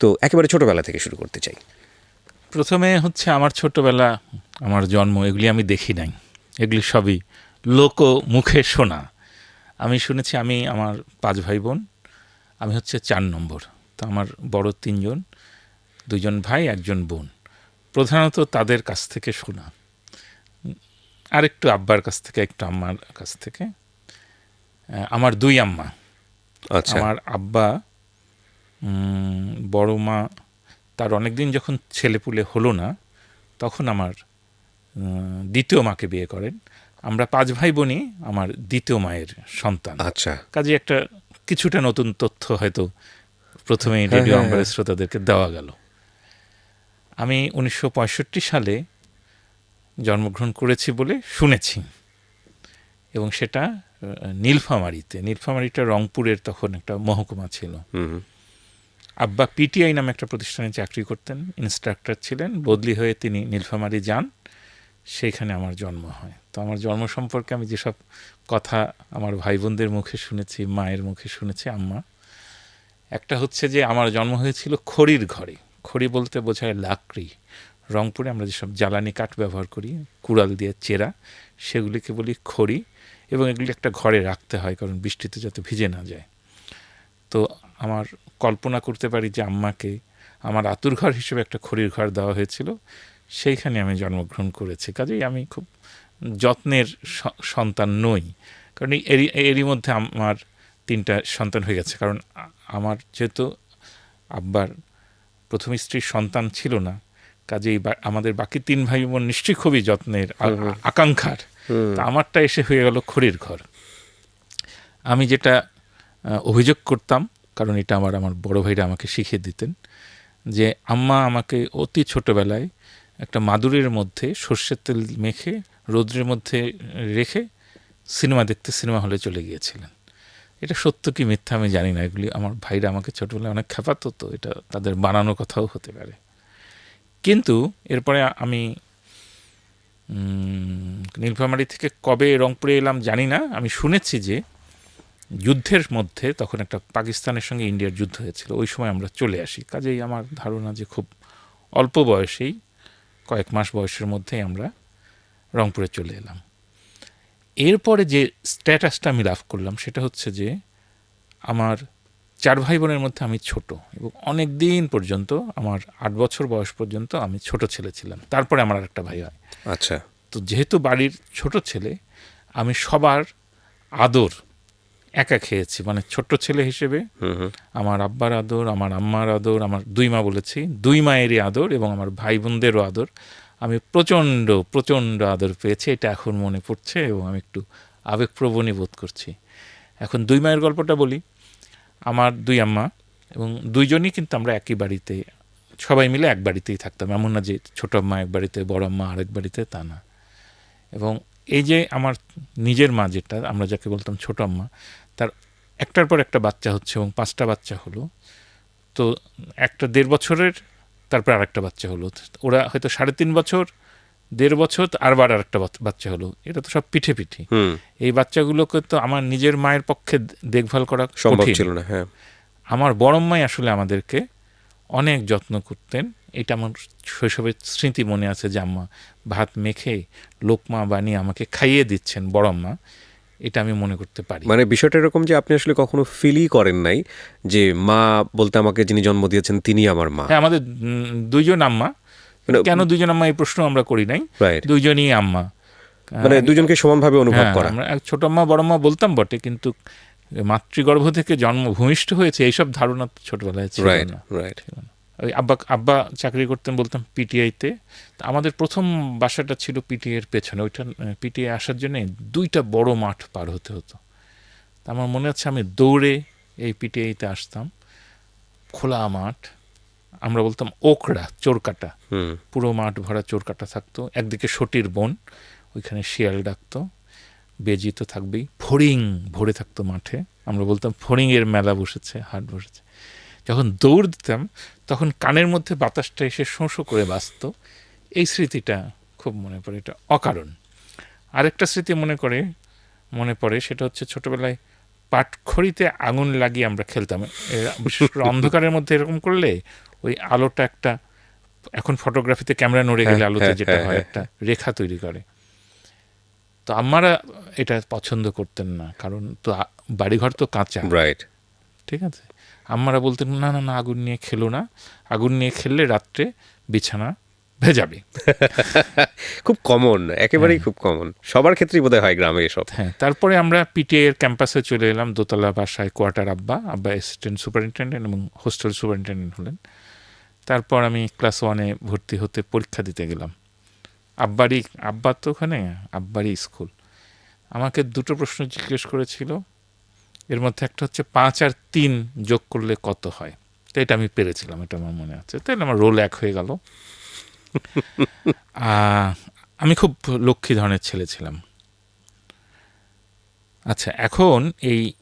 তো একেবারে ছোটবেলা থেকে শুরু করতে চাই। প্রথমে হচ্ছে আমার ছোটবেলা আমার জন্ম এগুলি আমি দেখি নাই। এগুলি সবই লোক মুখে শোনা। আমি শুনেছি আমি আমার পাঁচ ভাই বোন আমি হচ্ছে চার নম্বর। তো আমার বড় তিনজন দুজন ভাই একজন বোন। প্রধানত তাদের কাছ থেকে শোনা। আর একটু আব্বার কাছ থেকে একটু আম্মার কাছ থেকে। আমার দুই আম্মা। আচ্ছা। আমার আব্বা বড় মা তার অনেকদিন যখন ছেলেপুলে হলো না তখন আমার দ্বিতীয় মাকে বিয়ে করেন। আমরা পাঁচ ভাই বোনই আমার দ্বিতীয় মায়ের সন্তান। আচ্ছা। কাজে একটা কিছুটা নতুন তথ্য হয়তো প্রথমেই হ্যাঁ, রেডিও হ্যাঁ, আম্বারের শ্রোতাদেরকে দেওয়া গেল। আমি উনিশশো পঁয়ষট্টি সালে জন্মগ্রহণ করেছি বলে শুনেছি। এবং সেটা নীলফামারীতে। নীলফামারীটা রংপুরের তখন একটা মহকুমা ছিল। আব্বা পিটিআই নামে একটা প্রতিষ্ঠানে চাকরি করতেন। ইনস্ট্রাক্টর ছিলেন। বদলি হয়ে তিনি নীলফামারী যান। সেইখানে আমার জন্ম হয়। তো আমার জন্ম সম্পর্কে আমি যেসব কথা আমার ভাই বোনদের মুখে শুনেছি, মায়ের মুখে শুনেছি, আম্মা, একটা হচ্ছে যে আমার জন্ম হয়েছিল খড়ির ঘরে। খড়ি বলতে বোঝায় লাকড়ি। রংপুরে আমরা যেসব জ্বালানি কাঠ ব্যবহার করি, কুড়াল দিয়ে চেরা, সেগুলিকে বলি খড়ি এবং এগুলি একটা ঘরে রাখতে হয় কারণ বৃষ্টিতে যাতে ভিজে না যায়। তো আমার কল্পনা করতে পারি যে আম্মাকে আমার আতুর ঘর হিসেবে একটা খড়ির ঘর দেওয়া হয়েছিল সেইখানে আমি জন্মগ্রহণ করেছি। কাজেই আমি খুব যত্নের সন্তান নই। কারণ এই এরই এরই মধ্যে আমার তিনটা সন্তান হয়ে গেছে। কারণ আমার যেহেতু আব্বার প্রথম স্ত্রীর সন্তান ছিল না কাজেই আমাদের বাকি তিন ভাই বোন নিশ্চয়ই খুবই যত্নের আকাঙ্ক্ষার। তা আমারটা এসে হয়ে গেল খড়ির ঘর। আমি যেটা অভিযোগ করতাম কারণ এটা আমার আমার বড় ভাইরা আমাকে শিখিয়ে দিতেন যে আম্মা আমাকে অতি ছোটবেলায় একটা মাদুরের মধ্যে সর্ষের তেল মেখে রৌদ্রের মধ্যে রেখে সিনেমা দেখতে সিনেমা হলে চলে গিয়েছিলেন। এটা সত্য কি মিথ্যা আমি জানি না, এগুলি আমার ভাইরা আমাকে ছোটোবেলায় অনেক খেপাতো তো এটা তাদের বানানো কথাও হতে পারে। কিন্তু এরপরে আমি নীলফামারী থেকে কবে রংপুরে এলাম জানি না, আমি শুনেছি যে যুদ্ধের মধ্যে তখন একটা পাকিস্তানের সঙ্গে ইন্ডিয়ার যুদ্ধ হয়েছিল ওই সময় আমরা চলে আসি। কাজেই আমার ধারণা যে খুব অল্প বয়সেই কয়েক মাস বয়সের মধ্যেই আমরা রংপুরে চলে এলাম। এরপরে যে স্ট্যাটাসটা আমি লাভ করলাম সেটা হচ্ছে যে আমার চার ভাই বোনের মধ্যে আমি ছোট এবং অনেক দিন পর্যন্ত আমার আট বছর বয়স পর্যন্ত আমি ছোট ছেলে ছিলাম। তারপরে আমার একটা ভাই হয়। আচ্ছা। তো যেহেতু বাড়ির ছোট ছেলে আমি সবার আদর একা খেয়েছি। মানে ছোট্ট ছেলে হিসেবে আমার আব্বার আদর আমার আম্মার আদর আমার দুই মা বলেছি দুই মায়েরই আদর এবং আমার ভাই বোনদেরও আদর। আমি প্রচণ্ড প্রচণ্ড আদর পেয়েছি এটা এখন মনে পড়ছে এবং আমি একটু আবেগপ্রবণই বোধ করছি। এখন দুই মায়ের গল্পটা বলি। আমার দুই আম্মা এবং দুইজনই কিন্তু আমরা একই বাড়িতে সবাই মিলে এক বাড়িতেই থাকতাম। এমন না যে ছোট আম্মা এক বাড়িতে বড় আম্মা আরেক বাড়িতে তা না। এবং এই যে আমার নিজের মা যেটা আমরা যাকে বলতাম ছোট আম্মা তার একটার পর একটা বাচ্চা হচ্ছে এবং পাঁচটা বাচ্চা হলো। তো একটা দেড় বছরের তারপর আরেকটা বাচ্চা হলো। ওরা হয়তো সাড়ে তিন বছর দেড় বছর আরবার আরেকটা বাচ- বাচ্চা হলো। এটা তো সব পিঠে পিঠে। এই বাচ্চাগুলোকে তো আমার নিজের মায়ের পক্ষে দেখভাল করা সম্ভব ছিল না হ্যাঁ। আমার বড়ম্মাই আসলে আমাদেরকে অনেক যত্ন করতেন। এটা আমার শৈশবের স্মৃতি মনে আছে যে আম্মা ভাত মেখে লোকমা বানিয়ে আমাকে খাইয়ে দিচ্ছেন বড়ম্মা এটা আমি মনে করতে পারি। মানে বিষয়টা এরকম যে আপনি আসলে কখনো ফিলই করেন নাই যে মা বলতে আমাকে যিনি জন্ম দিয়েছেন তিনি আমার মা। হ্যাঁ আমাদের দুইজন আম্মা। মানে- কেন দুইজন আম্মা এই প্রশ্ন আমরা করি নাই? দুইজনই আম্মা। মানে দুজনকে সমানভাবে অনুভব হ্যাঁ, করা। আমরা ছোট আম্মা বড় মা বলতাম বটে কিন্তু মাতৃগর্ভ থেকে জন্ম ভূমিষ্ঠ হয়েছে এইসব ধারণা ছোটবেলায় ছিল না। রাইট। ওই আব্বা আব্বা চাকরি করতেন বলতাম পিটিআইতে তা। আমাদের প্রথম বাসাটা ছিল পিটিআই এর পেছনে। ওইটা পিটিআই আসার জন্য দুইটা বড় মাঠ পার হতে হতো। তা আমার মনে আছে আমি দৌড়ে এই পিটিআইতে আসতাম। খোলা মাঠ আমরা বলতাম ওকড়া চোরকাটা। পুরো মাঠ ভরা চোরকাটা থাকতো। একদিকে সটির বন ওইখানে শিয়াল ডাকতো। বেজি তো থাকবেই। ফড়িং ভরে থাকতো মাঠে। আমরা বলতাম ফড়িংয়ের মেলা বসেছে হাট বসেছে। যখন দৌড় দিতাম তখন কানের মধ্যে বাতাসটা এসে শোঁ করে বাজতো। এই স্মৃতিটা খুব মনে পড়ে এটা অকারণ। আরেকটা স্মৃতি মনে করে মনে পড়ে সেটা হচ্ছে ছোটবেলায় পাটখড়িতে আগুন লাগিয়ে আমরা খেলতাম। বিশেষ করে অন্ধকারের মধ্যে এরকম করলে ওই আলোটা একটা এখন ফটোগ্রাফিতে ক্যামেরা নড়ে গেলে হ্যাঁ, আলোতে হ্যাঁ, যেটা হ্যাঁ, হয় একটা রেখা তৈরি করে। তো আমারা এটা পছন্দ করতেন না কারণ তো বাড়িঘর তো কাঁচা। রাইট ঠিক আছে? আম্মারা বলতেন না না না আগুন নিয়ে খেলো না। আগুন নিয়ে খেললে রাত্রে বিছানা ভেজাবে। খুব কমন একেবারেই খুব কমন সবার ক্ষেত্রেই বোধহয় হয় গ্রামে এসব। হ্যাঁ তারপরে আমরা পিটিআই এর ক্যাম্পাসে চলে এলাম দোতলা বাসায় কোয়ার্টার আব্বা আব্বা অ্যাসিস্ট্যান্ট সুপারিনটেন্ডেন্ট এবং হোস্টেল সুপারিনটেন্ডেন্ট হলেন। তারপর আমি ক্লাস ওয়ানে ভর্তি হতে পরীক্ষা দিতে গেলাম। আব্বারই আব্বার তো ওখানে আব্বারই স্কুল আমাকে দুটো প্রশ্ন জিজ্ঞেস করেছিল এর মধ্যে একটা হচ্ছে পাঁচ আর তিন যোগ করলে কত হয়? তো এটা আমি পেরেছিলাম এটা আমার মনে আছে। তাহলে আমার রোল এক হয়ে গেল। আমি খুব লক্ষ্মী ধরনের ছেলে ছিলাম। আচ্ছা এখন এই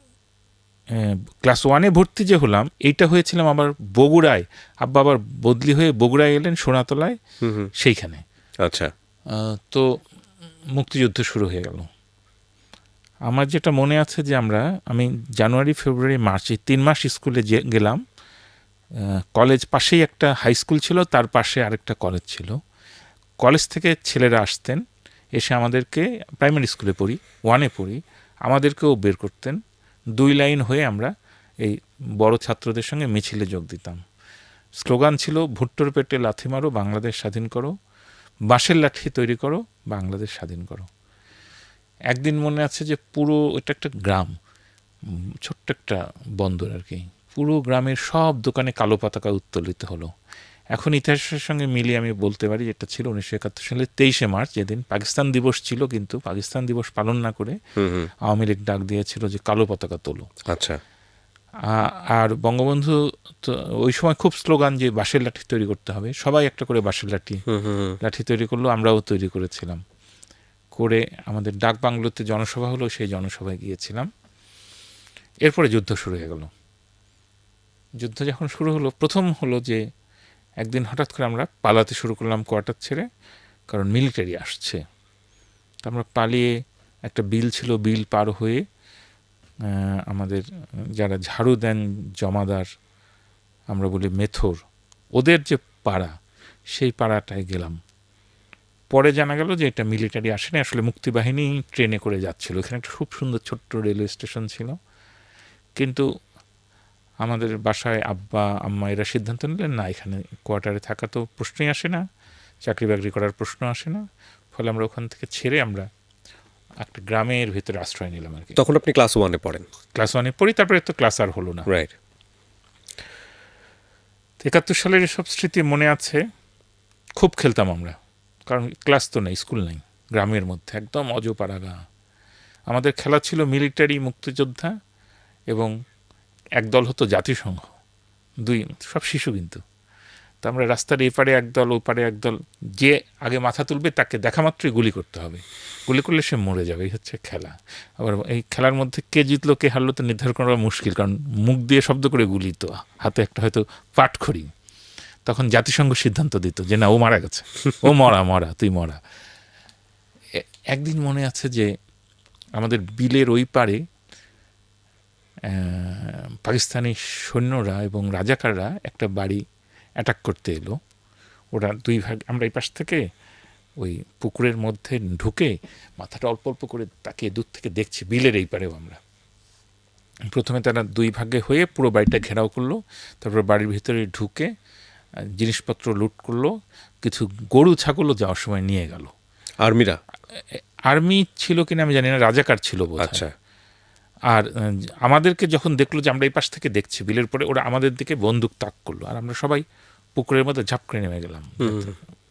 ক্লাস ওয়ানে ভর্তি যে হলাম এইটা হয়েছিলাম আবার বগুড়ায়। আব্বা আবার বদলি হয়ে বগুড়ায় এলেন সোনাতলায়। সেইখানে। আচ্ছা। তো মুক্তিযুদ্ধ শুরু হয়ে গেল। আমার যেটা মনে আছে যে আমরা, আমি জানুয়ারি, ফেব্রুয়ারি, মার্চ, এই তিন মাস স্কুলে যে গেলাম কলেজ পাশেই একটা হাই স্কুল ছিল, তার পাশে আরেকটা কলেজ ছিল। কলেজ থেকে ছেলেরা আসতেন, এসে আমাদেরকে প্রাইমারি স্কুলে পড়ি, ওয়ানে পড়ি, আমাদেরকেও বের করতেন। দুই লাইন হয়ে আমরা এই বড় ছাত্রদের সঙ্গে মিছিলে যোগ দিতাম। স্লোগান ছিল, ভুট্টোর পেটে লাথি মারো, বাংলাদেশ স্বাধীন করো, বাঁশের লাঠি তৈরি করো, বাংলাদেশ স্বাধীন করো। একদিন মনে আছে যে পুরো এটা একটা গ্রাম ছোট্ট একটা বন্দর আর কি। পুরো গ্রামের সব দোকানে কালো পতাকা উত্তোলিত হলো। এখন ইতিহাসের সঙ্গে মিলিয়ে আমি বলতে পারি এটা ছিল উনিশশো একাত্তর সালের তেইশে মার্চ যেদিন পাকিস্তান দিবস ছিল কিন্তু পাকিস্তান দিবস পালন না করে আওয়ামী লীগ ডাক দিয়েছিল যে কালো পতাকা তোলো। আচ্ছা। আর বঙ্গবন্ধু তো ওই সময় খুব স্লোগান যে বাঁশের লাঠি তৈরি করতে হবে সবাই একটা করে বাঁশের লাঠি। লাঠি তৈরি করল আমরাও তৈরি করেছিলাম। করে আমাদের ডাক বাংলোতে জনসভা হলো, সেই জনসভায় গিয়েছিলাম। এরপরে যুদ্ধ শুরু হয়ে গেল। যুদ্ধ যখন শুরু হলো, প্রথম হলো যে একদিন হঠাৎ করে আমরা পালাতে শুরু করলাম কোয়ার্টার ছেড়ে, কারণ মিলিটারি আসছে। তো আমরা পালিয়ে একটা বিল ছিল, বিল পার হয়ে আমাদের যারা ঝাড়ু দেন জমাদার, আমরা বলি মেথর, ওদের যে পাড়া, সেই পাড়াটায় গেলাম। পরে জানা গেল যে এটা মিলিটারি আসেনি আসলে মুক্তিবাহিনী ট্রেনে করে যাচ্ছিল। এখানে একটা খুব সুন্দর ছোট্ট রেলওয়ে স্টেশন ছিল। কিন্তু আমাদের বাসায় আব্বা আম্মা এরা সিদ্ধান্ত নিলেন না এখানে কোয়ার্টারে থাকা তো প্রশ্নই আসে না চাকরি বাকরি করার প্রশ্ন আসে না। ফলে আমরা ওখান থেকে ছেড়ে আমরা একটা গ্রামের ভিতরে আশ্রয় নিলাম আর কি। তখন আপনি ক্লাস ওয়ানে পড়েন। ক্লাস ওয়ানে পড়ি তারপরে তো ক্লাস আর হলো না। রাইট একাত্তর সালের এসব স্মৃতি মনে আছে খুব খেলতাম আমরা। কারণ ক্লাস তো নেই, স্কুল নেই, গ্রামের মধ্যে, একদম অজপাড়াগা। আমাদের খেলা ছিল মিলিটারি মুক্তিযোদ্ধা এবং একদল হতো জাতিসংঘ, দুই, সব শিশু কিন্তু। তো আমরা রাস্তার এপারে একদল, ওপারে একদল, যে আগে মাথা তুলবে তাকে দেখা মাত্রই গুলি করতে হবে। গুলি করলে সে মরে যাবে, এই হচ্ছে খেলা। আবার এই খেলার মধ্যে কে জিতলো, কে হারলো তো নির্ধারণ করা মুশকিল, কারণ মুখ দিয়ে শব্দ করে গুলি তো, হাতে একটা হয়তো পাটখড়ি। তখন জাতিসংঘ সিদ্ধান্ত দিত যে, না, ও মারা গেছে। ও মরা মরা, তুই মরা। একদিন মনে আছে যে, আমাদের বিলের ওই পারে পাকিস্তানি সৈন্যরা এবং রাজাকাররা একটা বাড়ি অ্যাটাক করতে এলো। ওরা দুই ভাগ, আমরা এই পাশ থেকে ওই পুকুরের মধ্যে ঢুকে মাথাটা অল্প অল্প করে তাকে দূর থেকে দেখছি, বিলের এই পারেও আমরা। প্রথমে তারা দুই ভাগে হয়ে পুরো বাড়িটা ঘেরাও করল, তারপর বাড়ির ভিতরে ঢুকে জিনিসপত্র লুট করল কিছু গরু ছাগলও যাওয়ার সময় নিয়ে গেল। আর্মিরা? আর্মি ছিল কিনা আমি জানি না রাজাকার ছিল আচ্ছা। আর আমাদেরকে যখন দেখল যে আমরা এই পাশ থেকে দেখছি বিলের পরে ওরা আমাদের দিকে বন্দুক তাক করল। আর আমরা সবাই পুকুরের মধ্যে ঝাপ করে নেমে গেলাম।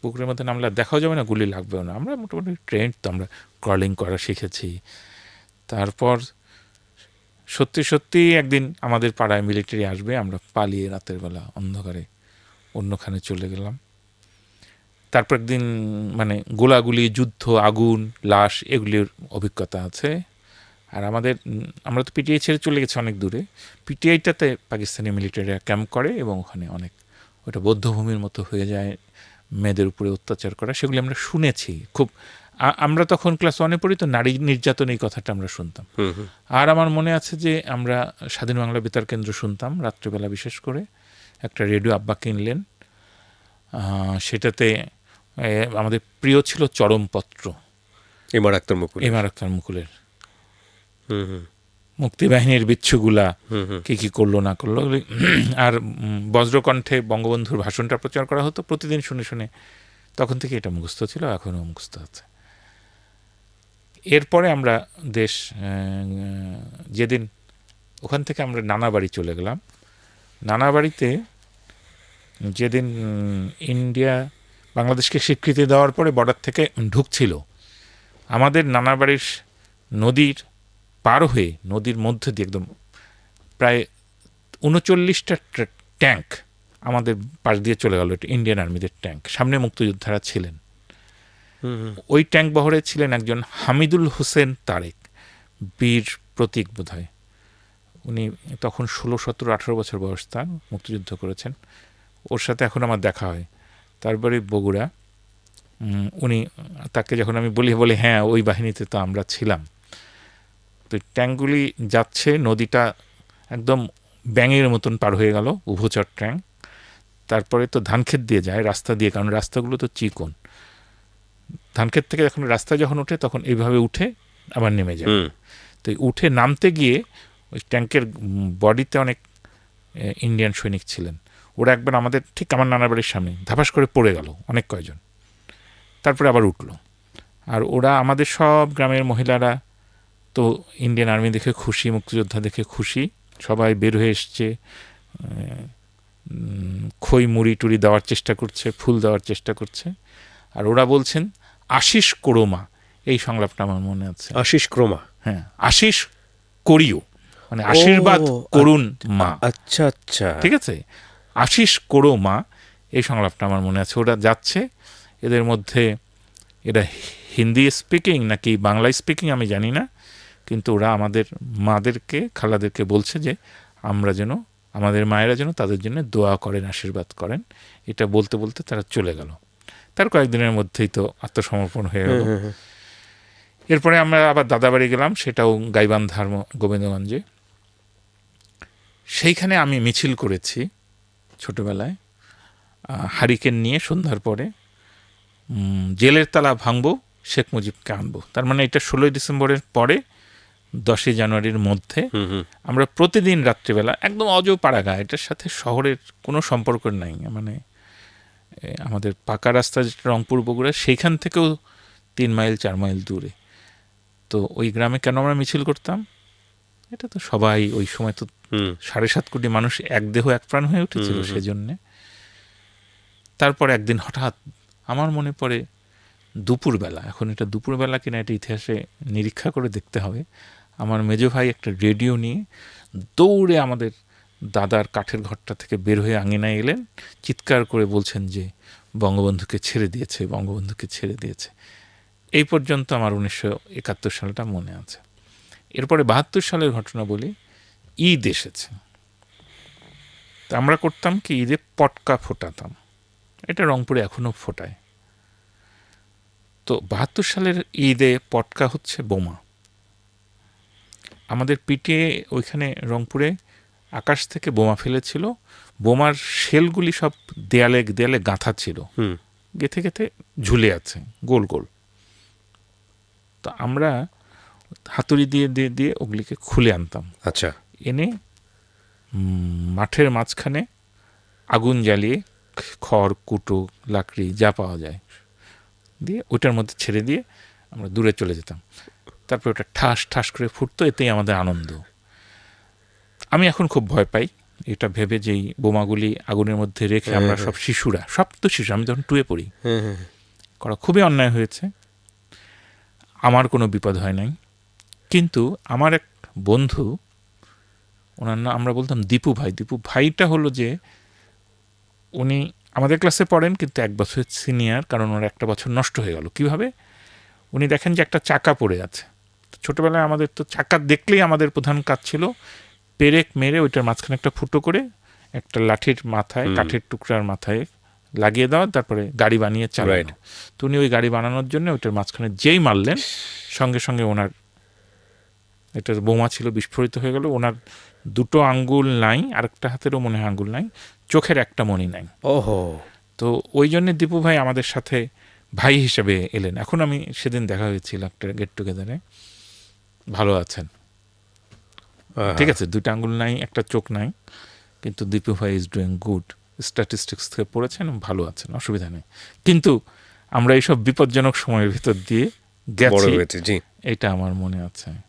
পুকুরের মধ্যে নামলে দেখাও যাবে না গুলি লাগবেও না। আমরা মোটামুটি ট্রেন্ড তো আমরা ক্রলিং করা শিখেছি। তারপর সত্যি সত্যি একদিন আমাদের পাড়ায় মিলিটারি আসবে আমরা পালিয়ে রাতের বেলা অন্ধকারে অন্যখানে চলে গেলাম। তারপর একদিন মানে গোলাগুলি যুদ্ধ আগুন লাশ এগুলির অভিজ্ঞতা আছে। আর আমাদের আমরা তো পিটিআই ছেড়ে চলে গেছি অনেক দূরে। পিটিআইটাতে পাকিস্তানি মিলিটারিরা ক্যাম্প করে এবং ওখানে অনেক ওটা বৌদ্ধভূমির মতো হয়ে যায় মেয়েদের উপরে অত্যাচার করা সেগুলি আমরা শুনেছি। খুব আমরা তখন ক্লাস ওয়ানে পড়ি তো নারী নির্যাতন এই কথাটা আমরা শুনতাম। আর আমার মনে আছে যে আমরা স্বাধীন বাংলা বেতার কেন্দ্র শুনতাম রাত্রেবেলা বিশেষ করে। একটা রেডিও আব্বা কিনলেন। সেটাতে আমাদের প্রিয় ছিল চরমপত্র। M R Akhtar Mukul M R Akhtar মুকুলের। মুক্তিবাহিনীর বিচ্ছুগুলা কি কি করল না করল আর বজ্রকণ্ঠে বঙ্গবন্ধুর ভাষণটা প্রচার করা হতো প্রতিদিন শুনে শুনে। তখন থেকে এটা মুখস্থ ছিল এখনও মুখস্থ আছে। এরপরে আমরা দেশ যেদিন ওখান থেকে আমরা নানা বাড়ি চলে গেলাম নানা বাড়িতে যেদিন ইন্ডিয়া বাংলাদেশকে স্বীকৃতি দেওয়ার পরে বর্ডার থেকে ঢুকছিল আমাদের নানা বাড়ির নদীর পার হয়ে নদীর মধ্যে দিয়ে একদম প্রায় উনচল্লিশটা ট্যাঙ্ক আমাদের পাশ দিয়ে চলে গেল এটা ইন্ডিয়ান আর্মিদের ট্যাঙ্ক সামনে মুক্তিযোদ্ধারা ছিলেন। ওই ট্যাঙ্ক বহরে ছিলেন একজন হামিদুল হোসেন তারেক বীর প্রতীক বোধ হয় উনি তখন ষোলো সতেরো আঠেরো বছর বয়স তার মুক্তিযুদ্ধ করেছেন। ওর সাথে এখন আমার দেখা হয়। তারপরে বগুড়া। উনি তাকে যখন আমি বলি বলি হ্যাঁ ওই বাহিনীতে তো আমরা ছিলাম। তো ট্যাঙ্কগুলি যাচ্ছে নদীটা একদম ব্যাঙের মতন পার হয়ে গেল উভচর ট্যাঙ্ক। তারপরে তো ধানক্ষেত দিয়ে যায় রাস্তা দিয়ে কারণ রাস্তাগুলো তো চিকন। ধানক্ষেত থেকে যখন রাস্তা যখন ওঠে তখন এইভাবে উঠে আবার নেমে যায়। তো উঠে নামতে গিয়ে ওই ট্যাঙ্কের বডিতে অনেক ইন্ডিয়ান সৈনিক ছিলেন। ওরা একবার আমাদের ঠিক আমার নানার বাড়ির সামনে ধাপাস করে পড়ে গেল অনেক কয়জন। তারপরে আবার উঠল। আর ওরা আমাদের সব গ্রামের মহিলারা তো ইন্ডিয়ান আর্মি দেখে খুশি মুক্তিযোদ্ধা দেখে খুশি সবাই বের হয়ে এসছে খই মুড়ি টুড়ি দেওয়ার চেষ্টা করছে ফুল দেওয়ার চেষ্টা করছে। আর ওরা বলছেন আশিস কোরমা। এই সংলাপটা আমার মনে আছে। আশিস ক্রমা? হ্যাঁ আশিস করিও। মানে আশীর্বাদ করুন মা। আচ্ছা আচ্ছা। ঠিক আছে? আশিস করো মা। এই সংলাপটা আমার মনে আছে ওরা যাচ্ছে। এদের মধ্যে এটা হিন্দি স্পিকিং নাকি বাংলা স্পিকিং আমি জানি না কিন্তু ওরা আমাদের মাদেরকে খালাদেরকে বলছে যে আমরা যেন আমাদের মায়েরা যেন তাদের জন্য দোয়া করেন আশীর্বাদ করেন। এটা বলতে বলতে তারা চলে গেল। তার কয়েকদিনের মধ্যেই তো আত্মসমর্পণ হয়ে গেল। এরপরে আমরা আবার দাদাবাড়ি গেলাম সেটাও গাইবান্ধার গোবিন্দগঞ্জে। সেইখানে আমি মিছিল করেছি ছোটবেলায় হারিকেন নিয়ে সন্ধ্যার পরে। জেলের তালা ভাঙবো শেখ মুজিবকে আনব। তার মানে এটা ষোলোই ডিসেম্বরের পরে দশই জানুয়ারির মধ্যে। আমরা প্রতিদিন রাত্রিবেলা একদম অজপাড়াগা এটার সাথে শহরের কোনো সম্পর্ক নাই। মানে আমাদের পাকা রাস্তা যেটা রংপুর বগুড়া সেইখান থেকেও তিন মাইল চার মাইল দূরে। তো ওই গ্রামে কেন আমরা মিছিল করতাম? এটা তো সবাই ওই সময় তো সাড়ে সাত কোটি মানুষ এক দেহ এক প্রাণ হয়ে উঠেছিল। সেজন্যে। তারপর একদিন হঠাৎ আমার মনে পড়ে দুপুরবেলা এখন এটা দুপুরবেলা কিনা এটা ইতিহাসে নিরীক্ষা করে দেখতে হবে। আমার মেজ ভাই একটা রেডিও নিয়ে দৌড়ে আমাদের দাদার কাঠের ঘরটা থেকে বের হয়ে আঙিনায় এলেন চিৎকার করে বলছেন যে বঙ্গবন্ধুকে ছেড়ে দিয়েছে বঙ্গবন্ধুকে ছেড়ে দিয়েছে। এই পর্যন্ত আমার উনিশশো একাত্তর সালটা মনে আছে। এরপরে বাহাত্তর সালের ঘটনা বলি ঈদ এসেছে। তা আমরা করতাম কি ঈদে পটকা ফোটাতাম। এটা রংপুরে এখনও ফোটায়। তো বাহাত্তর সালের ঈদে পটকা হচ্ছে বোমা। আমাদের পিটিয়ে ওইখানে রংপুরে আকাশ থেকে বোমা ফেলেছিল। বোমার শেলগুলি সব দেয়ালে দেয়ালে গাঁথা ছিল। হুম। গেথে গেথে ঝুলে আছে গোল গোল। তো আমরা হাতুড়ি দিয়ে দিয়ে দিয়ে ওগুলিকে খুলে আনতাম। আচ্ছা। এনে মাঠের মাঝখানে আগুন জ্বালিয়ে খড় কুটো লাকড়ি যা পাওয়া যায় দিয়ে ওইটার মধ্যে ছেড়ে দিয়ে আমরা দূরে চলে যেতাম। তারপরে ওটা ঠাস ঠাস করে ফুটতো এতেই আমাদের আনন্দ। আমি এখন খুব ভয় পাই। এটা ভেবে যেই বোমাগুলি আগুনের মধ্যে রেখে আমরা হ্যাঁ, সব শিশুরা সব তো শিশু আমি তখন টুয়ে পড়ি হুম, করা খুবই অন্যায় হয়েছে। আমার কোনো বিপদ হয় নাই। কিন্তু আমার এক বন্ধু ওনার নাম আমরা বলতাম দীপু ভাই। দীপু ভাইটা হলো যে উনি আমাদের ক্লাসে পড়েন কিন্তু এক বছর সিনিয়র কারণ ওর একটা বছর নষ্ট হয়ে গেল। কীভাবে? উনি দেখেন যে একটা চাকা পড়ে আছে। ছোটবেলায় আমাদের তো চাকা দেখলেই আমাদের প্রধান কাজ ছিল পেরেক মেরে ওইটার মাঝখানে একটা ফুটো করে একটা লাঠির মাথায়। কাঠের টুকরার মাথায় লাগিয়ে দেওয়া তারপরে গাড়ি বানিয়ে. চালানো। তো উনি ওই গাড়ি বানানোর জন্য ওইটার মাঝখানে যেই মারলেন সঙ্গে সঙ্গে ওনার এটা বোমা ছিল বিস্ফোরিত হয়ে গেল। ওনার দুটো আঙ্গুল নাই আরেকটা হাতেরও মনে হয় আঙ্গুল নাই চোখের একটা মনি নাই। ওহো। তো ওই জন্য দীপু ভাই আমাদের সাথে ভাই হিসেবে এলেন। এখন আমি সেদিন দেখা হয়েছিল একটা গেট টুগেদারে ভালো আছেন। ঠিক আছে দুইটা আঙ্গুল নাই একটা চোখ নাই কিন্তু দীপু ভাই ইজ ডুইং গুড স্ট্যাটিস্টিক্স থেকে পড়েছেন ভালো আছেন অসুবিধা নেই। কিন্তু আমরা এইসব বিপজ্জনক সময়ের ভিতর দিয়ে গেছি। এটা আমার মনে আছে।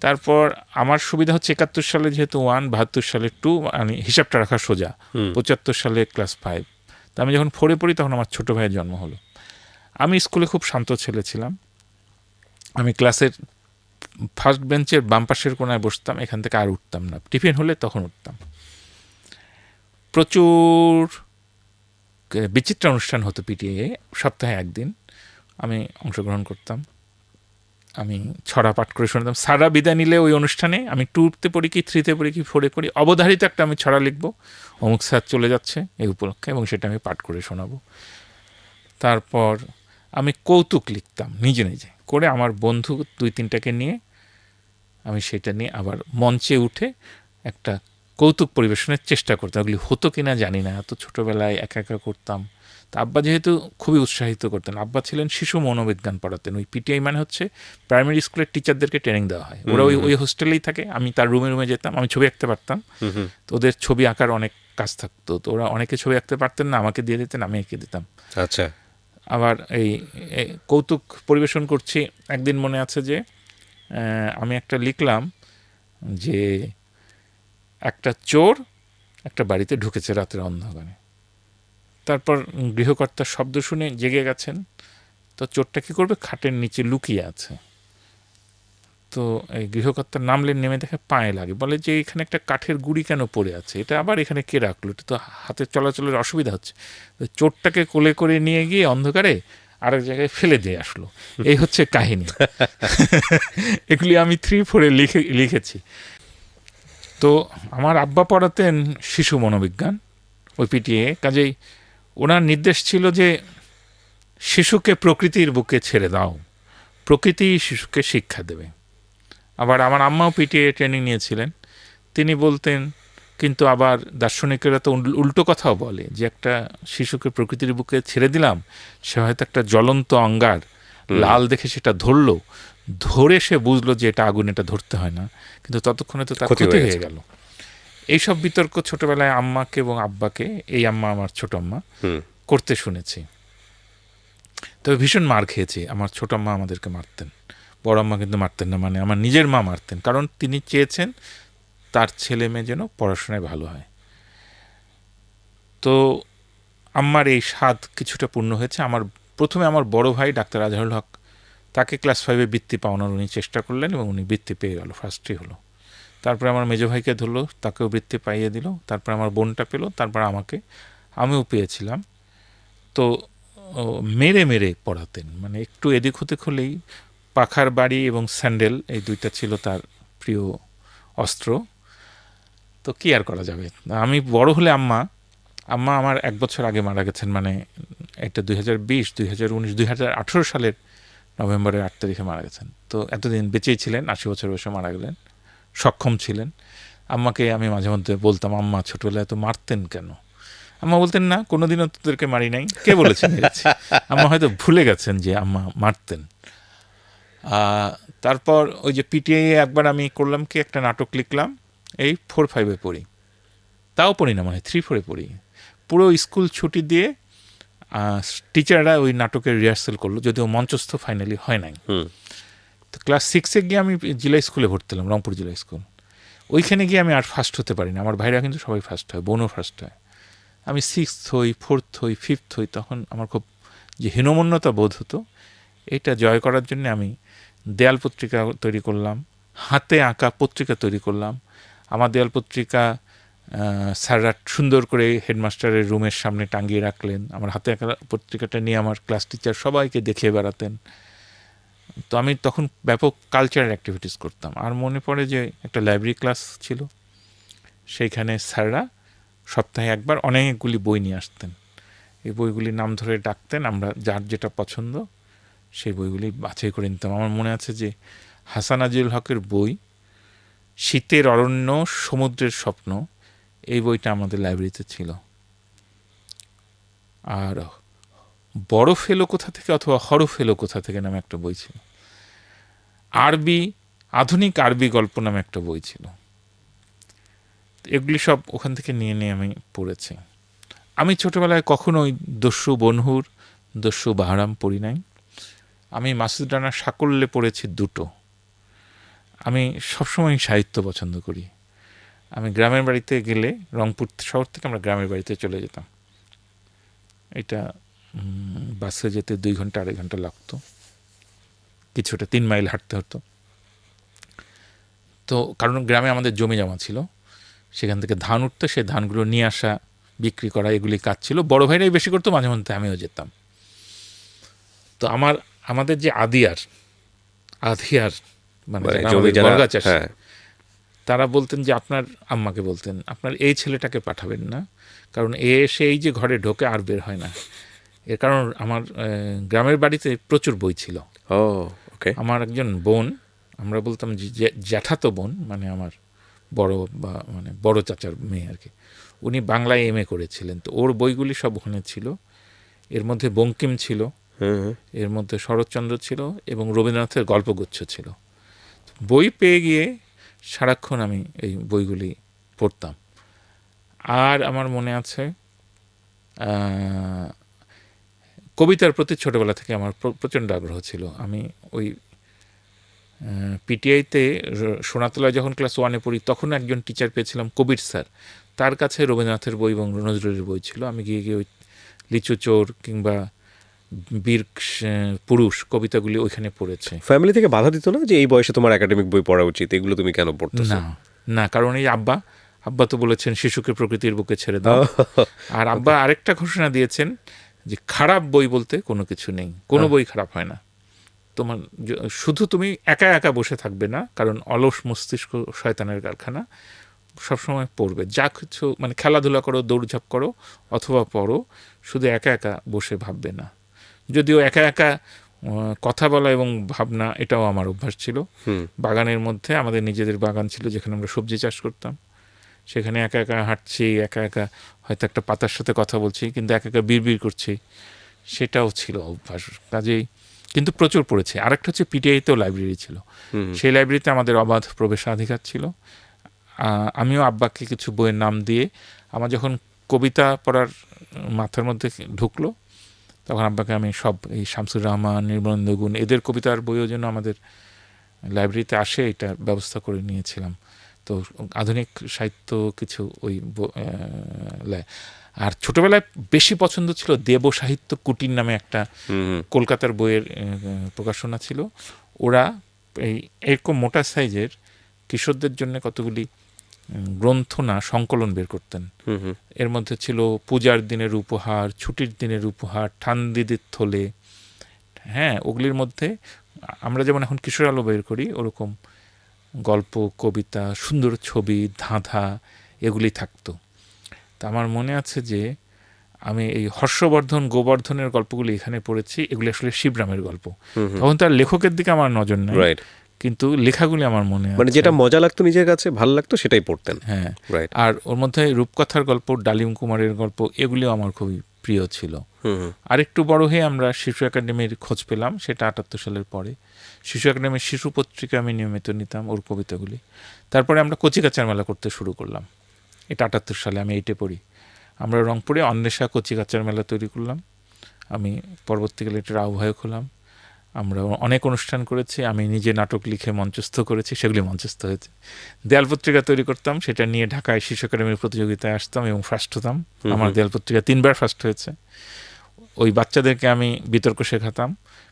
তারপর আমার সুবিধা হচ্ছে একাত্তর সালে যেহেতু ওয়ান বাহাত্তর সালে টু মানে হিসাবটা রাখা সোজা। পঁচাত্তর সালে ক্লাস ফাইভ তা আমি যখন ফোরে পড়ি তখন আমার ছোট ভাইয়ের জন্ম হলো। আমি স্কুলে খুব শান্ত ছেলে ছিলাম। আমি ক্লাসের ফার্স্ট বেঞ্চের বাম পাশের কোনায় বসতাম এখান থেকে আর উঠতাম না। টিফিন হলে তখন উঠতাম। প্রচুর বিচিত্র অনুষ্ঠান হতো পিটিএ সপ্তাহে একদিন আমি অংশগ্রহণ করতাম। আমি ছড়া পাঠ করে শোনাতাম সারা বিদায় নিলে ওই অনুষ্ঠানে আমি টুতে পড়ি কি, থ্রিতে পড়ি কি, ফোরে পড়ি, অবধারিত একটা আমি ছড়া লিখব। অমুক স্যার চলে যাচ্ছে এই উপলক্ষে এবং সেটা আমি পাঠ করে শোনাবো। তারপর আমি কৌতুক লিখতাম নিজে নিজে করে আমার বন্ধু দুই তিনটাকে নিয়ে আমি সেটা নিয়ে আবার মঞ্চে উঠে একটা কৌতুক পরিবেশনের চেষ্টা করতাম। ওগুলি হতো কিনা জানি না, এত ছোটোবেলায় একা একা করতাম। তা আব্বা যেহেতু খুবই উৎসাহিত করতেন আব্বা ছিলেন শিশু মনোবিজ্ঞান পড়াতেন। ওই পিটিআই মানে হচ্ছে প্রাইমারি স্কুলের টিচারদেরকে ট্রেনিং দেওয়া হয়। ওরা ওই ওই হোস্টেলেই থাকে আমি তার রুমে রুমে যেতাম আমি ছবি আঁকতে পারতাম। তো ওদের ছবি আঁকার অনেক কাজ থাকতো তো ওরা অনেকে ছবি আঁকতে পারতেন না আমাকে দিয়ে দিতেন আমি এঁকে দিতাম। আচ্ছা। আবার এই কৌতুক পরিবেশন করছি একদিন মনে আছে যে আমি একটা লিখলাম যে একটা চোর একটা বাড়িতে ঢুকেছে রাতের অন্ধকারে। তারপর গৃহকর্তার শব্দ শুনে জেগে গেছেন। তো চোরটা কি করবে? খাটের নিচে লুকিয়ে আছে। তো এই গৃহকর্তার নামলেন নেমে দেখে পায়ে লাগে। বলে যে এখানে একটা কাঠের গুড়ি কেন পড়ে আছে? এটা আবার এখানে কে রাখল? এটা তো হাতে চলাচলের অসুবিধা হচ্ছে। তো চোরটাকে কোলে করে নিয়ে গিয়ে অন্ধকারে আরেক জায়গায় ফেলে দিয়ে আসলো। এই হচ্ছে কাহিনী। এগুলি আমি থ্রি ফোরে লিখে লিখেছি। তো আমার আব্বা পড়াতেন শিশু মনোবিজ্ঞান ওই পিটিএ কাজেই ওনার নির্দেশ ছিল যে শিশুকে প্রকৃতির বুকে ছেড়ে দাও। প্রকৃতি শিশুকে শিক্ষা দেবে। আবার আমার আম্মাও পিটিএ ট্রেনিং নিয়েছিলেন। তিনি বলতেন কিন্তু আবার দার্শনিকেরা তো উল্টো কথাও বলে যে একটা শিশুকে প্রকৃতির বুকে ছেড়ে দিলাম সে হয়তো একটা জ্বলন্ত অঙ্গার লাল দেখে সেটা ধরলো। ধরে সে বুঝলো যে এটা আগুন এটা ধরতে হয় না। কিন্তু ততক্ষণে তো তার ক্ষতি হয়ে গেল। এইসব বিতর্ক ছোটবেলায় আম্মাকে এবং আব্বাকে এই আম্মা আমার ছোট আম্মা করতে শুনেছি। তবে ভীষণ মার খেয়েছি। আমার ছোট আম্মা আমাদেরকে মারতেন। বড় আম্মা কিন্তু মারতেন না মানে আমার নিজের মা মারতেন। কারণ তিনি চেয়েছেন তার ছেলে মেয়ে যেন পড়াশোনায় ভালো হয়। তো আম্মার এই স্বাদ কিছুটা পূর্ণ হয়েছে। আমার প্রথমে আমার বড় ভাই ডাক্তার আজহারুল হক তাকে ক্লাস ফাইভে বৃত্তি পাওয়ানোর উনি চেষ্টা করলেন এবং উনি বৃত্তি পেয়ে গেল ফার্স্টই হলো। তারপরে আমার মেজো ভাইকে ধরলো, তাকেও বৃত্তি পাইয়ে দিল, তারপরে আমার বোনটা পেল, তারপর আমাকে, আমিও পেয়েছিলাম। তো মেরে মেরে পড়াতেন মানে একটু এদিক হতে হলেই পাখার বাড়ি এবং স্যান্ডেল এই দুইটা ছিল তার প্রিয় অস্ত্র। তো কি আর করা যাবে? আমি বড় হলে আম্মা আম্মা আমার এক বছর আগে মারা গেছেন মানে একটা দুই হাজার বিশ, দুই হাজার উনিশ, দুই হাজার আঠেরো সালের নভেম্বরের আট তারিখে মারা গেছেন। তো এতদিন বেঁচেই ছিলেন, আশি বছর বয়সে মারা গেলেন। সক্ষম ছিলেন। আম্মাকে আমি মাঝে মধ্যে বলতাম আম্মা ছোটবেলায় তো মারতেন কেন? আম্মা বলতেন না কোনোদিনও তোদেরকে মারি নাই। কে বলেছেন আম্মা হয়তো ভুলে গেছেন যে আম্মা মারতেন। তারপর ওই যে পিটিআই একবার আমি করলাম কি একটা নাটক লিখলাম এই ফোর ফাইভে পড়ি। তাও পড়ি না মানে থ্রি ফোরে পড়ি। পুরো স্কুল ছুটি দিয়ে টিচাররা ওই নাটকের রিহার্সাল করল যদিও মঞ্চস্থ ফাইনালি হয় নাই। তো ক্লাস সিক্সে গিয়ে আমি জেলা স্কুলে ভর্তি হলাম, রংপুর জেলা স্কুল ওইখানে গিয়ে আমি আর ফার্স্ট হতে পারি না আমার ভাইরা কিন্তু সবাই ফার্স্ট হয়, বোনও ফার্স্ট হয়। আমি সিক্সথ হই ফোর্থ হই ফিফথ হই, তখন আমার খুব যে হীনমন্যতা বোধ হতো, এটা জয় করার জন্য আমি দেয়াল পত্রিকা তৈরি করলাম, হাতে আঁকা পত্রিকা তৈরি করলাম। আমার দেয়াল পত্রিকা স্যাররা সুন্দর করে হেডমাস্টারের রুমের সামনে টাঙিয়ে রাখলেন। আমার হাতে আঁকা পত্রিকাটা নিয়ে আমার ক্লাস টিচার সবাইকে দেখিয়ে বেড়াতেন। তো আমি তখন ব্যাপক কালচারাল অ্যাক্টিভিটিস করতাম। আর মনে পড়ে যে একটা লাইব্রেরি ক্লাস ছিল, সেইখানে স্যাররা সপ্তাহে একবার অনেকগুলি বই নিয়ে আসতেন। এই বইগুলির নাম ধরে ডাকতেন, আমরা যার যেটা পছন্দ, সেই বইগুলি বাছাই করে নিতাম। আমার মনে আছে যে হাসান আজিল হকের বই, শীতের অরণ্য, সমুদ্রের স্বপ্ন, এই বইটা আমাদের লাইব্রেরিতে ছিল। আর বরফ ফেলো কোথা থেকে অথবা হরফ এলো কোথা থেকে নামে একটা বই ছিল। আরবি, আধুনিক আরবি গল্প নামে একটা বই ছিল। এগুলি সব ওখান থেকে নিয়ে নিয়ে আমি পড়েছি। আমি ছোটবেলায় কখনোই দস্যু বনহুর, দস্যু বাহারাম পড়ি নাই। আমি মাসুদ রানার সাকল্যে পড়েছি দুটো। আমি সবসময় সাহিত্য পছন্দ করি। আমি গ্রামের বাড়িতে গেলে, রংপুর শহর থেকে আমরা গ্রামের বাড়িতে চলে যেতাম। এটা বাসে যেতে দুই ঘণ্টা, আড়াই ঘণ্টা লাগতো। কিছুটা তিন মাইল হাঁটতে হতো। তো কারণ গ্রামে আমাদের জমি জমা ছিল সেখান থেকে ধান উঠতো সেই ধানগুলো নিয়ে আসা বিক্রি করা এগুলি কাজ ছিল। বড় ভাইরাই বেশি করতো মাঝে মধ্যে আমিও যেতাম। তো আমার আমাদের যে আদিয়ার আধিয়ার মানে মানে বর্গা চাষী, হ্যাঁ। তারা বলতেন যে আপনার আম্মাকে বলতেন আপনার এই ছেলেটাকে পাঠাবেন না কারণ এ এসে এই যে ঘরে ঢোকে আর বের হয় না। এর কারণ আমার গ্রামের বাড়িতে প্রচুর বই ছিল। ও ওকে আমার একজন বোন আমরা বলতাম জ্যাঠাতো বোন মানে আমার বড় বা মানে বড় চাচার মেয়ে আর কি। উনি বাংলায় এম এ করেছিলেন। তো ওর বইগুলি সব ওখানে ছিল। এর মধ্যে বঙ্কিম ছিল। এর মধ্যে শরৎচন্দ্র ছিল এবং রবীন্দ্রনাথের গল্পগুচ্ছ ছিল। বই পেয়ে গিয়ে সারাক্ষণ আমি এই বইগুলি পড়তাম। আর আমার মনে আছে কবিতার প্রতি ছোটবেলা থেকে আমার প্রচণ্ড আগ্রহ ছিল। আমি ওই পিটিআইতে সোনাতলায় যখন ক্লাস ওয়ানে পড়ি তখন একজন টিচার পেয়েছিলাম কবির স্যার। তার কাছে রবীন্দ্রনাথের বই এবং নজরুলের বই ছিল। আমি গিয়ে গিয়ে ওই লিচু চোর কিংবা বীর পুরুষ কবিতাগুলি ওইখানে পড়েছে। ফ্যামিলি থেকে বাধা দিত না যে এই বয়সে তোমার একাডেমিক বই পড়া উচিত? এগুলো তুমি কেন পড়তেছো? না না কারণ এই আব্বা আব্বা তো বলেছেন শিশুকে প্রকৃতির বুকে ছেড়ে দাও। আর আব্বা আরেকটা ঘোষণা দিয়েছেন যে খারাপ বই বলতে কোনো কিছু নেই। কোনো বই খারাপ হয় না। তোমার শুধু তুমি একা একা বসে থাকবে না কারণ অলস মস্তিষ্ক শয়তানের কারখানা সবসময় পড়বে। যা কিছু মানে খেলাধুলা করো দৌড়ঝাঁপ করো অথবা পড়ো শুধু একা একা বসে ভাববে না। যদিও একা একা কথা বলা এবং ভাবনা এটাও আমার অভ্যাস ছিল। বাগানের মধ্যে আমাদের নিজেদের বাগান ছিল যেখানে আমরা সবজি চাষ করতাম। সেখানে একা একা হাঁটছি একা একা হয়তো একটা পাতার সাথে কথা বলছি কিন্তু একা একা বিড়বিড় করছি সেটাও ছিল অভ্যাস। কাজেই কিন্তু প্রচুর পড়েছে। আরেকটা হচ্ছে পিটিআইতেও লাইব্রেরি ছিল। সেই লাইব্রেরিতে আমাদের অবাধ প্রবেশাধিকার ছিল। আমিও আব্বাকে কিছু বইয়ের নাম দিয়ে আমার যখন কবিতা পড়ার মাথার মধ্যে ঢুকলো তখন আব্বাকে আমি সব এই শামসুর রহমান নির্মলেন্দু গুণ এদের কবিতার বইও যেন আমাদের লাইব্রেরিতে আসে এটার ব্যবস্থা করে নিয়েছিলাম। তো আধুনিক সাহিত্য কিছু ওই আর ছোটবেলায় বেশি পছন্দ ছিল দেব সাহিত্য কুটির নামে একটা। কলকাতার বইয়ের প্রকাশনা ছিল ওরা এই এরকম মোটা সাইজের কিশোরদের জন্য কতগুলি গ্রন্থ না সংকলন বের করতেন। এর মধ্যে ছিল পূজার দিনের উপহার ছুটির দিনের উপহার ঠান্দিদের থলে হ্যাঁ ওগুলির মধ্যে আমরা যেমন এখন কিশোর আলো বের করি ওরকম গল্প কবিতা সুন্দর ছবি ধাঁধা এগুলি থাকতো। তা আমার মনে আছে যে আমি এই হর্ষবর্ধন গোবর্ধনের গল্পগুলি এখানে পড়েছি এগুলি আসলে শিবরামের গল্প। তখন তার লেখকের দিকে আমার নজর নেই। কিন্তু লেখাগুলি আমার মনে মানে যেটা মজা লাগতো নিজের কাছে ভালো লাগতো সেটাই পড়তেন। হ্যাঁ। রাইট আর ওর মধ্যে রূপকথার গল্প ডালিম কুমারের গল্প এগুলিও আমার খুবই প্রিয় ছিল। আরেকটু বড় হয়ে আমরা শিশু একাডেমির খোঁজ পেলাম সেটা আটাত্তর সালের পরে। শিশু একাডেমির শিশু পত্রিকা আমি নিয়মিত নিতাম ওর কবিতাগুলি। তারপরে আমরা কচিকাচার মেলা করতে শুরু করলাম। এটা আটাত্তর সালে আমি এইটে পড়ি। আমরা রংপুরে অন্বেষা কচিকাচার মেলা তৈরি করলাম। আমি পরবর্তীকালে এটার আহ্বায়ক হলাম। আমরা অনেক অনুষ্ঠান করেছি। আমি নিজে নাটক লিখে মঞ্চস্থ করেছি। সেগুলি মঞ্চস্থ হয়েছে। দেয়াল পত্রিকা তৈরি করতাম। সেটা নিয়ে ঢাকায় শিশু একাডেমির প্রতিযোগিতায় আসতাম এবং ফার্স্ট হতাম। আমার দেয়াল পত্রিকা তিনবার ফার্স্ট হয়েছে। ওই বাচ্চাদেরকে আমি বিতর্ক শেখাতাম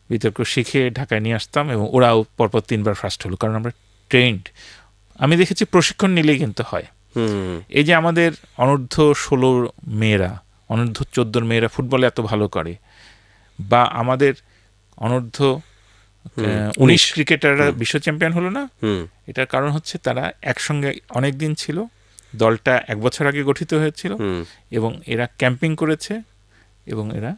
বিতর্ক শিখে ঢাকায় নিয়ে আসতাম এবং ওরাও পরপর তিনবার ফার্স্ট হলো কারণ আমরা ট্রেন্ড আমি দেখেছি প্রশিক্ষণ নিলেই কিন্তু হয়। এই যে আমাদের অনূর্ধ্ব ষোলোর মেয়েরা অনূর্ধ্ব চোদ্দোর মেয়েরা ফুটবলে এত ভালো করে বা আমাদের অনূর্ধ্ব উনিশ। ক্রিকেটাররা বিশ্ব চ্যাম্পিয়ন হলো না? এটার কারণ হচ্ছে তারা একসঙ্গে অনেক দিন ছিল দলটা এক বছর আগে গঠিত হয়েছিল এবং এরা ক্যাম্পিং করেছে এবং এরা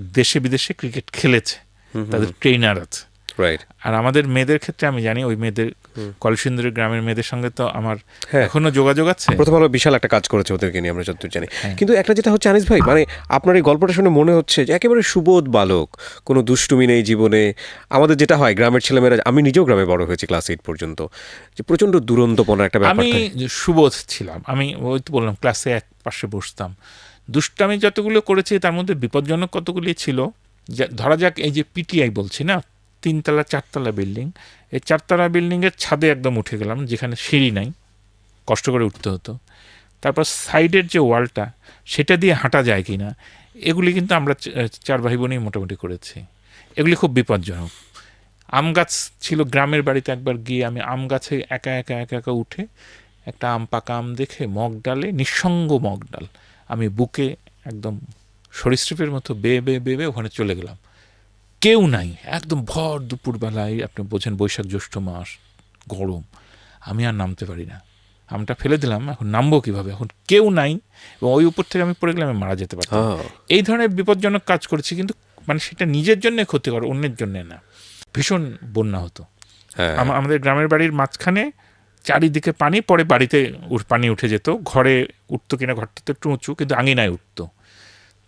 দেশে বিদেশে ক্রিকেট খেলেছে। তাদের ট্রেনার আছে। রাইট আর আমাদের মেয়েদের ক্ষেত্রে আমি জানি ওই মেয়েদের কলসিন্দুরের গ্রামের মেয়েদের সঙ্গে তো আমার হ্যাঁ। এখনও যোগাযোগ আছে। প্রথম আলো বিশাল একটা কাজ করেছে ওদেরকে নিয়ে আমরা যতদূর জানি। হ্যাঁ। কিন্তু একটা যেটা হচ্ছে আনিস ভাই মানে আপনার এই গল্পটা শুনে মনে হচ্ছে যে একেবারে সুবোধ বালক কোনো দুষ্টুমি নেই জীবনে। আমাদের যেটা হয় গ্রামের ছেলেমেয়েরা আমি নিজেও গ্রামে বড় হয়েছি ক্লাস এইট পর্যন্ত। যে প্রচণ্ড দুরন্তপনা একটা ব্যাপার আমি সুবোধ ছিলাম। আমি ওই তো বললাম ক্লাসে এক পাশে বসতাম। দুষ্টামি যতগুলো করেছি, তার মধ্যে বিপজ্জনক কতগুলি ছিল? ধরা যাক এই যে পিটিআই বলছি না? তিনতলা, চারতলা বিল্ডিং। এই চারতলা বিল্ডিংয়ের ছাদে একদম উঠে গেলাম, যেখানে সিঁড়ি নাই। কষ্ট করে উঠতে হতো। তারপর সাইডের যে ওয়ালটা, সেটা দিয়ে হাঁটা যায় কি না এগুলি কিন্তু আমরা চার ভাই বোনই মোটামুটি করেছি। এগুলি খুব বিপজ্জনক। আম গাছ ছিল গ্রামের বাড়িতে একবার গিয়ে আমি আম গাছে একা একা একা একা উঠে একটা আম পাকা আম দেখে মগ ডালে নিঃসঙ্গ মগ ডাল আমি বুকে একদম সরীসৃপের মতো বেয়ে বেয়ে বেয়ে বেয়ে ওখানে চলে গেলাম। কেউ নাই একদম ভর দুপুরবেলায় আপনি বোঝেন বৈশাখ জ্যৈষ্ঠ মাস গরম। আমি আর নামতে পারি না। আমটা ফেলে দিলাম এখন নামবো কীভাবে? এখন কেউ নাই এবং ওই উপর থেকে আমি পড়ে গেলে আমি মারা যেতে পারতাম। হ্যাঁ। এই ধরনের বিপজ্জনক কাজ করেছি কিন্তু মানে সেটা নিজের জন্য ক্ষতিকর অন্যের জন্য না। ভীষণ বন্যা হতো। হ্যাঁ। আমাদের গ্রামের বাড়ির মাঝখানে চারিদিকে পানি, পরে বাড়িতে পানি উঠে যেত। ঘরে উঠতো কিনা, ঘরটা তো একটু উঁচু, কিন্তু আঙিনায় উঠতো।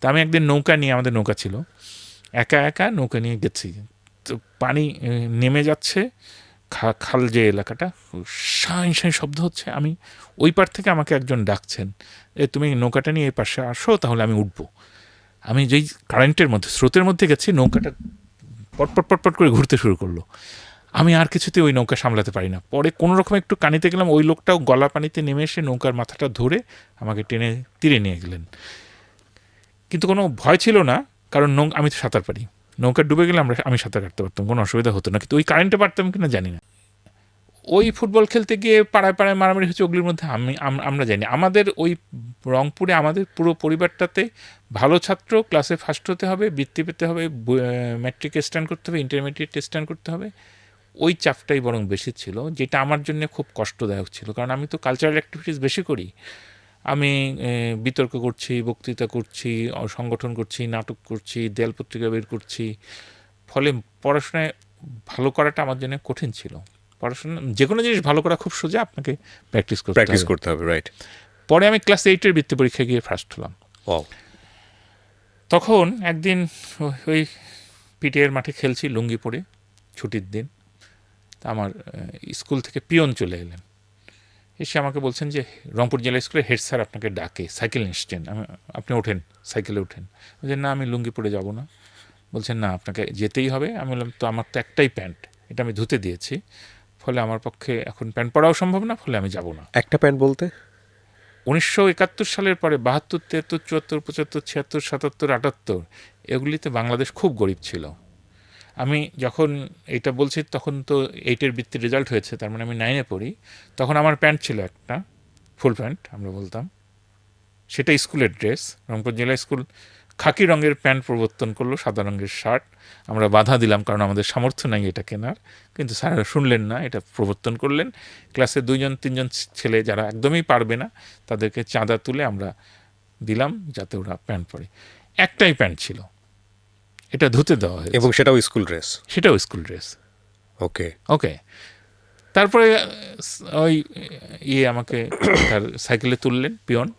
তা আমি একদিন নৌকা নিয়ে, আমাদের নৌকা ছিল। একা একা নৌকা নিয়ে গেছি। তো পানি নেমে যাচ্ছে। খাল যে এলাকাটা সাঁই সাঁই শব্দ হচ্ছে। আমি ওই পার থেকে আমাকে একজন ডাকছেন, এ, তুমি নৌকাটা নিয়ে এই পাশে আসো, তাহলে আমি উঠবো। আমি যেই কারেন্টের মধ্যে, স্রোতের মধ্যে গেছি, নৌকাটা পটপট পটপট করে ঘুরতে শুরু করল। আমি আর কিছুতে ওই নৌকা সামলাতে পারি না। পরে কোনো রকম একটু কানিতে গেলাম, ওই লোকটাও গলা পানিতে নেমে এসে নৌকার মাথাটা ধরে আমাকে টেনে তীরে নিয়ে গেলেন। কিন্তু কোনো ভয় ছিল না, কারণ নৌ আমি তো সাঁতার পারি। নৌকা ডুবে গেলে আমরা আমি সাঁতার কাটতে পারতাম, কোনো অসুবিধা হতো না। কিন্তু ওই কারেন্টে পারতাম কিনা জানি না। ওই ফুটবল খেলতে গিয়ে পাড়ায় পাড়ায় মারামারি হচ্ছে ওগুলির মধ্যে আমি আমরা জানি আমাদের ওই রংপুরে আমাদের পুরো পরিবারটাতে ভালো ছাত্র ক্লাসে ফার্স্ট হতে হবে, বৃত্তি পেতে হবে ম্যাট্রিক স্ট্যান্ড করতে হবে ইন্টারমিডিয়েট স্ট্যান্ড করতে হবে। ওই চাপটাই বরং বেশি ছিল যেটা আমার জন্য খুব কষ্টদায়ক ছিল। কারণ আমি তো কালচারাল অ্যাক্টিভিটিস বেশি করি। আমি বিতর্ক করছি বক্তৃতা করছি সংগঠন করছি নাটক করছি দেয়াল পত্রিকা বের করছি। ফলে পড়াশোনায় ভালো করাটা আমার জন্য কঠিন ছিল। পড়াশোনা যে কোনো জিনিস ভালো করা খুব সোজা আপনাকে প্র্যাকটিস করতে প্র্যাকটিস করতে হবে রাইট পরে আমি ক্লাস এইটের বৃত্তি পরীক্ষা গিয়ে ফার্স্ট হলাম। ও তখন একদিন ওই পিটিএর মাঠে খেলছি লুঙ্গি পরে ছুটির দিন। তা আমার স্কুল থেকে পিয়ন চলে এলেন। এসে আমাকে বলছেন যে রংপুর জেলা স্কুলে হেড স্যার আপনাকে ডাকে সাইকেল এসছেন আমি আপনি ওঠেন সাইকেলে ওঠেন। বলছেন না আমি লুঙ্গি পরে যাব না। বলছেন না আপনাকে যেতেই হবে। আমি বললাম তো আমার তো একটাই প্যান্ট এটা আমি ধুতে দিয়েছি। ফলে আমার পক্ষে এখন প্যান্ট পরাও সম্ভব না ফলে আমি যাব না। একটা প্যান্ট বলতে? উনিশশো একাত্তর সালের পরে বাহাত্তর তিয়াত্তর চুয়াত্তর পঁচাত্তর ছিয়াত্তর সাতাত্তর আটাত্তর এগুলিতে বাংলাদেশ খুব গরিব ছিল। আমি যখন এটা বলছি, তখন তো এইটের বৃত্তির রেজাল্ট হয়েছে, তার মানে আমি নাইনে পড়ি। তখন আমার প্যান্ট ছিল একটা ফুল প্যান্ট আমরা বলতাম। সেটা স্কুলের ড্রেস রংপুর জেলা স্কুল খাকি রঙের প্যান্ট প্রবর্তন করল, সাদা রঙের শার্ট আমরা বাধা দিলাম, কারণ আমাদের সামর্থ্য নাই এটা কেনার। কিন্তু স্যার শুনলেন না, এটা প্রবর্তন করলেন। ক্লাসে দুইজন, তিনজন ছেলে যারা একদমই পারবে না, তাদেরকে চাঁদা তুলে আমরা দিলাম, যাতে ওরা প্যান্ট পরে। একটাই প্যান্ট ছিল। এটা ধুতে দেওয়া হয়েছে। এবং সেটাও স্কুল ড্রেস? সেটাও স্কুল ড্রেস। ওকে। ওকে। তারপরে ওই ইয়ে আমাকে তার সাইকেলে তুললেন পিয়ন।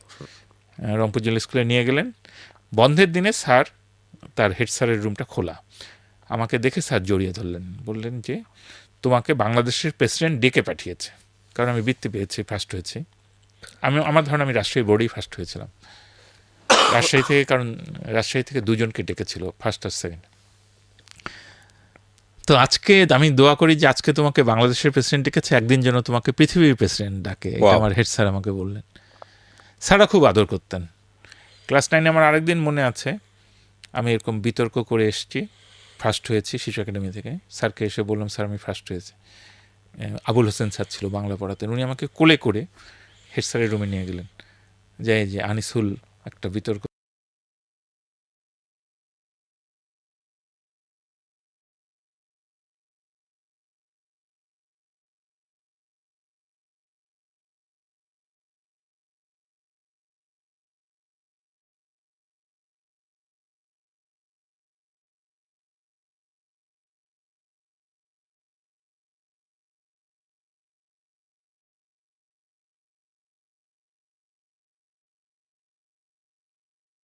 রংপুর জেলা স্কুলে নিয়ে গেলেন। বন্ধের দিনে স্যার তার হেড স্যারের রুমটা খোলা। আমাকে দেখে স্যার জড়িয়ে ধরলেন। বললেন যে তোমাকে বাংলাদেশের প্রেসিডেন্ট ডেকে পাঠিয়েছে। কারণ আমি বৃত্তি পেয়েছি ফার্স্ট হয়েছি। আমি আমার ধারণা আমি রাষ্ট্রীয় বোর্ডেই ফার্স্ট হয়েছিলাম। রাজশাহী থেকে কারণ রাজশাহী থেকে দুজনকে ডেকেছিল ফার্স্ট আর সেকেন্ড তো আজকে আমি দোয়া করি যে আজকে তোমাকে বাংলাদেশের প্রেসিডেন্ট ডেকেছে একদিন যেন তোমাকে পৃথিবীর প্রেসিডেন্ট ডাকে। এটা আমার হেড স্যার আমাকে বললেন। স্যাররা খুব আদর করতেন। ক্লাস নাইনে আমার আরেকদিন মনে আছে আমি এরকম বিতর্ক করে এসেছি ফার্স্ট হয়েছি শিশু একাডেমি থেকে। স্যারকে এসে বললাম স্যার আমি ফার্স্ট হয়েছি। আবুল হোসেন স্যার ছিল বাংলা পড়াতেন। উনি আমাকে কোলে করে হেড স্যারের রুমে নিয়ে গেলেন। যাই যে আনিসুল একটা বিতর্ক